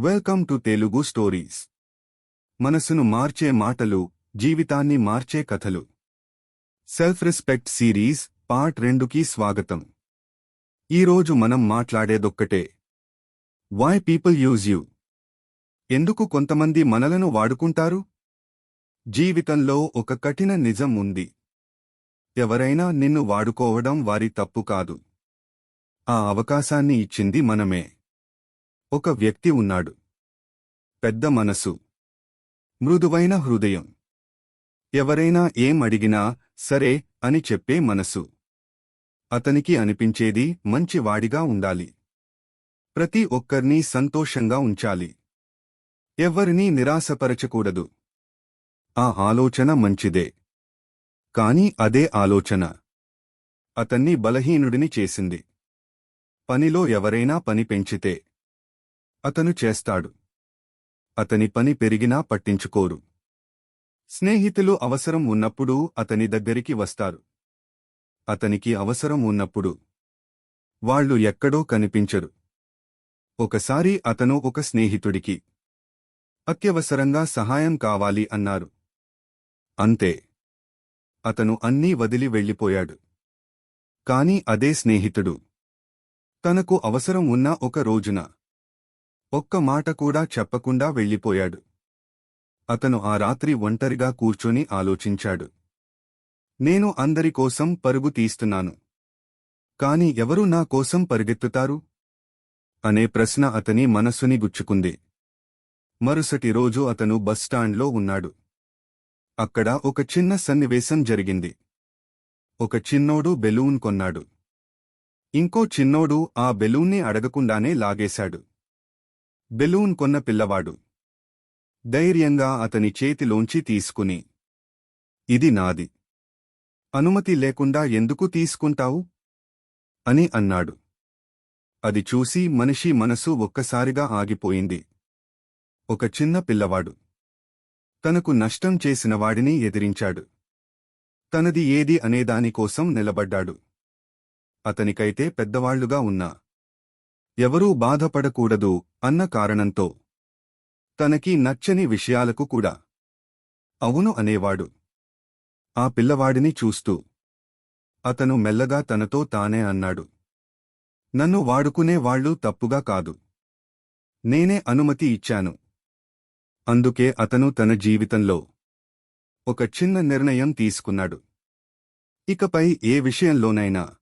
Welcome to Telugu stories మనసును మార్చే మాటలు జీవితాన్ని మార్చే కథలు. సెల్ఫ్ రెస్పెక్ట్ సిరీస్ పార్ట్ రెండుకి స్వాగతం. ఈరోజు మనం మాట్లాడేదొక్కటే. వై పీపుల్ యూజ్ యూ ఎందుకు కొంతమంది మనలను వాడుకుంటారు? జీవితంలో ఒక కఠిన నిజం ఉంది. ఎవరైనా నిన్ను వాడుకోవడం వారి తప్పు కాదు. ఆ అవకాశాన్ని ఇచ్చింది మనమే. ఒక వ్యక్తి ఉన్నాడు. పెద్ద మనసు. మృదువైన హృదయం. ఎవరైనా ఏం అడిగినా సరే అని చెప్పే మనసు. అతనికి అనిపించేది మంచివాడిగా ఉండాలి. ప్రతి ఒక్కర్నీ సంతోషంగా ఉంచాలి. ఎవ్వరినీ నిరాశపరచకూడదు. ఆ ఆలోచన మంచిదే. కాని అదే ఆలోచన. అతన్ని బలహీనుడిని చేసింది. పనిలో ఎవరైనా పని పెంచితే అతను చేస్తాడు. అతని పని పెరిగినా పట్టించుకోరు. స్నేహితులు అవసరం ఉన్నప్పుడు అతని దగ్గరికి వస్తారు. అతనికి అవసరం ఉన్నప్పుడు వాళ్ళు ఎక్కడో కనిపించరు. ఒకసారి అతను ఒక స్నేహితుడికి అత్యవసరంగా సహాయం కావాలి అన్నారు. అంతే. అతను అన్నీ వదిలి వెళ్ళిపోయాడు. కాని అదే స్నేహితుడు. తనకు అవసరం ఉన్న ఒక రోజున ఒక్క మాట కూడా చెప్పకుండా వెళ్ళిపోయాడు. అతను ఆ రాత్రి ఒంటరిగా కూర్చొని ఆలోచించాడు. నేను అందరికోసం పరుగు తీస్తున్నాను. కాని ఎవరు నా కోసం పరిగెత్తుతారు? అనే ప్రశ్న అతని మనస్సుని గుచ్చుకుంది. మరుసటి రోజు అతను బస్టాండ్లో ఉన్నాడు. అక్కడ ఒక చిన్న సన్నివేశం జరిగింది. ఒక చిన్నోడు బెలూన్ కొన్నాడు. ఇంకో చిన్నోడు ఆ బెలూన్ని అడగకుండానే లాగేశాడు. బెలూన్ కొన్న పిల్లవాడు. ధైర్యంగా అతని చేతిలోంచి తీసుకుని ఇది నాది. అనుమతి లేకుండా ఎందుకు తీసుకుంటావు అని అన్నాడు. అది చూసి మనిషి మనసు ఒక్కసారిగా ఆగిపోయింది. ఒక చిన్న పిల్లవాడు. తనకు నష్టం చేసిన వాడిని ఎదిరించాడు. తనది ఏది అనేదానికోసం నిలబడ్డాడు. అతనికైతే పెద్దవాళ్ళుగా ఉన్నా. ఎవరూ బాధపడకూడదు అన్న కారణంతో. తనకి నచ్చని విషయాలకు కూడా. అవును అనేవాడు. ఆ పిల్లవాడిని చూస్తూ. అతను మెల్లగా తనతో తానే అన్నాడు. నన్ను వాడుకునే వాళ్ళు తప్పుగా కాదు. నేనే అనుమతి ఇచ్చాను. అందుకే అతను తన జీవితంలో. ఒక చిన్న నిర్ణయం తీసుకున్నాడు. ఇకపై ఏ విషయంలోనైనా.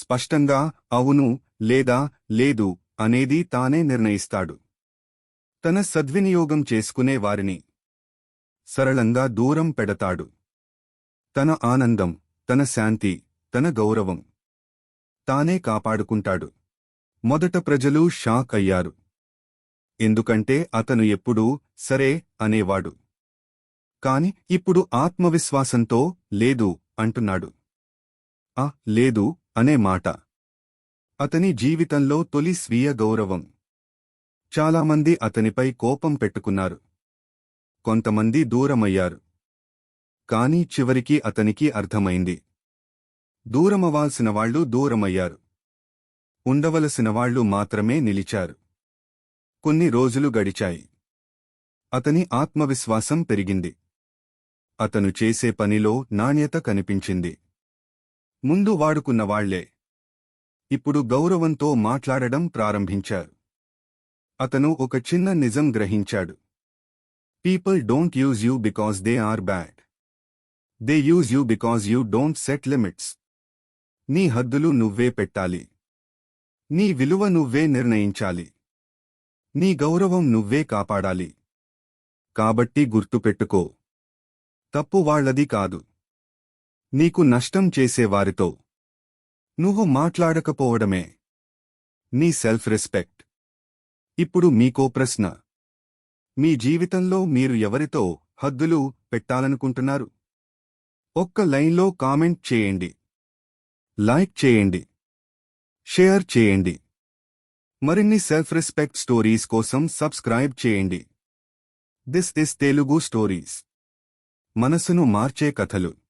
స్పష్టంగా అవును లేదా లేదు అనేది తానే నిర్ణయిస్తాడు. తన సద్వినియోగం చేసుకునే వారిని సరళంగా దూరం పెడతాడు. తన ఆనందం తన శాంతి తన గౌరవం తానే కాపాడుకుంటాడు. మొదట ప్రజలు షాక్ అయ్యారు. ఎందుకంటే అతను ఎప్పుడూ సరే అనేవాడు. కాని ఇప్పుడు ఆత్మవిశ్వాసంతో లేదు అంటున్నాడు. ఆ లేదు అనే మాట. అతని జీవితంలో తొలి స్వీయ గౌరవం. చాలామంది అతనిపై కోపం పెట్టుకున్నారు. కొంతమంది దూరమయ్యారు. కాని చివరికి అతనికి అర్థమైంది. దూరమవాల్సిన వాళ్ళు దూరమయ్యారు. ఉండవలసిన వాళ్ళు మాత్రమే నిలిచారు. కొన్ని రోజులు గడిచాయి. అతని ఆత్మవిశ్వాసం పెరిగింది. అతను చేసే పనిలో నాణ్యత కనిపించింది. ముందు వాడుకున్నవాళ్ళే ఇప్పుడు గౌరవంతో మాట్లాడడం ప్రారంభించారు. అతను ఒక చిన్న నిజం గ్రహించాడు. People don't use you because they are bad they use you because you don't set limits నీ హద్దులు నువ్వే పెట్టాలి. నీ విలువ నువ్వే నిర్ణయించాలి. నీ గౌరవం నువ్వే కాపాడాలి. కాబట్టి గుర్తుపెట్టుకో. తప్పు వాళ్ళది కాదు. నీకు నష్టం చేసేవారితో. నువ్వు మాట్లాడకపోవడమే. నీ సెల్ఫ్ రెస్పెక్ట్ ఇప్పుడు మీకో ప్రశ్న. మీ జీవితంలో మీరు ఎవరితో హద్దులు పెట్టాలనుకుంటున్నారు? ఒక్క లైన్లో కామెంట్ చేయండి. లైక్ చేయండి. షేర్ చేయండి. మరిన్ని సెల్ఫ్ రెస్పెక్ట్ స్టోరీస్ కోసం సబ్స్క్రైబ్ చేయండి. This is Telugu stories. మనసును మార్చే కథలు.